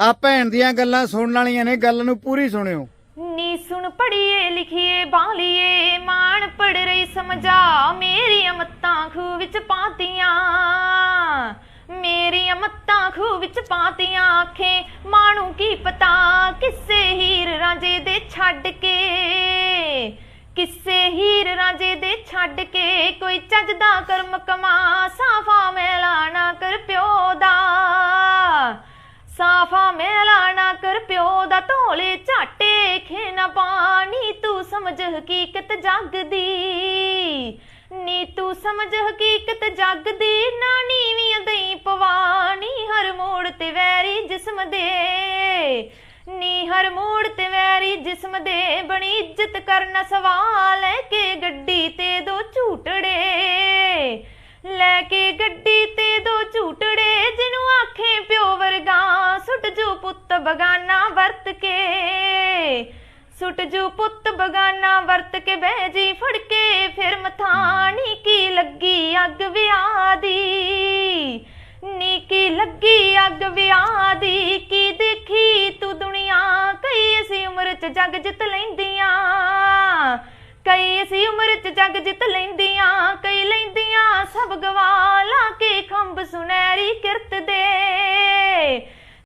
ਆ ਭੈਣ ਦੀਆਂ ਗੱਲਾਂ ਸੁਣਨ ਵਾਲੀਆਂ ਨੇ, ਗੱਲ ਨੂੰ ਪੂਰੀ ਸੁਣਿਓ। ਨੀ ਸੁਣ ਪੜੀਏ ਲਿਖੀਏ ਬਾਲੀਏ ਮਾਣ ਪੜ ਰਹੀ, ਸਮਝਾ, ਮੇਰੀਆਂ ਮੱਤਾਂ ਖੂ ਵਿੱਚ ਪਾਤੀਆਂ। ਮੇਰੀਆਂ ਮੱਤਾਂ ਖੂ ਵਿੱਚ ਪਾਤੀਆਂ ਆਖੇ ਮਾਣੂ ਕੀ ਪਤਾ, ਕਿਸੇ ਹੀਰ ਰਾਂਝੇ ਦੇ ਛੱਡ ਕੇ। ਕਿਸੇ ਹੀਰ ਰਾਂਝੇ ਦੇ ਛੱਡ ਕੇ ਕੋਈ ਚੱਜਦਾ ਕਰਮ ਕਮਾ ਢੋਲੇ ਝਾਟੇ ਖੇ ਪਾਣੀ, ਤੂੰ ਸਮਝ ਹਕੀਕਤ ਜੱਗ ਦੀ ਨੀ ਤੂੰ ਸਮਝ ਹਕੀਕਤ ਜੱਗ ਦੀ ਨਾ ਨੀਵੀਆਂ ਦਈ ਪਵਾਨੀ ਹਰ ਮੋੜ ਤੇ ਵੈਰੀ ਜਿਸਮ ਦੇ। ਨੀ ਹਰ ਮੋੜ ਤੇ ਵੈਰੀ ਜਿਸਮ ਦੇ, ਬਣੀ ਇੱਜ਼ਤ ਕਰਨਾ ਸਵਾਲ ਲੈ ਕੇ ਗੱਡੀ ਤੇ ਦੋ ਝੂਟੜੇ। ਲੈ ਕੇ ਗੱਡੀ ਤੇ ਦੋ ਝੂਟੜੇ, ਜਿਹਨੂੰ ਆਖੇ ਪਿਓ ਵਰਗਾ, ਸੁੱਟ ਜੋ ਪੁੱਤ ਬਗਾਨਾ, ਵਰਤ ਕੇ ਸੁਟ ਜੂ ਪੁੱਤ ਬਗਾਨਾ, ਵਰਤ ਕੇ ਬਹਿ ਜੀ ਫੜ ਕੇ, ਫਿਰ ਮਥਾਣੀ ਕੀ ਲੱਗੀ ਅੱਗ ਵਿਆਹ ਦੀ? ਨੀ ਕੀ ਲੱਗੀ ਅੱਗ ਵਿਆਹ ਕੀ ਦੇਖੀ ਤੂੰ ਦੁਨੀਆ? ਕਈ ਅਸੀਂ ਉਮਰ ਚ ਜਗ ਜਿੱਤ ਲੈਂਦੀਆਂ। ਕਈ ਅਸੀਂ ਉਮਰ ਚ ਜਗ ਜਿੱਤ ਲੈਂਦੀਆਂ। ਕਈ ਲੈਂਦੀਆਂ ਸਭ ਗਵਾ ਲਾ ਕੇ ਖੰਭ ਸੁਨਹਿਰੀ ਕਿਰਤ ਦੇ।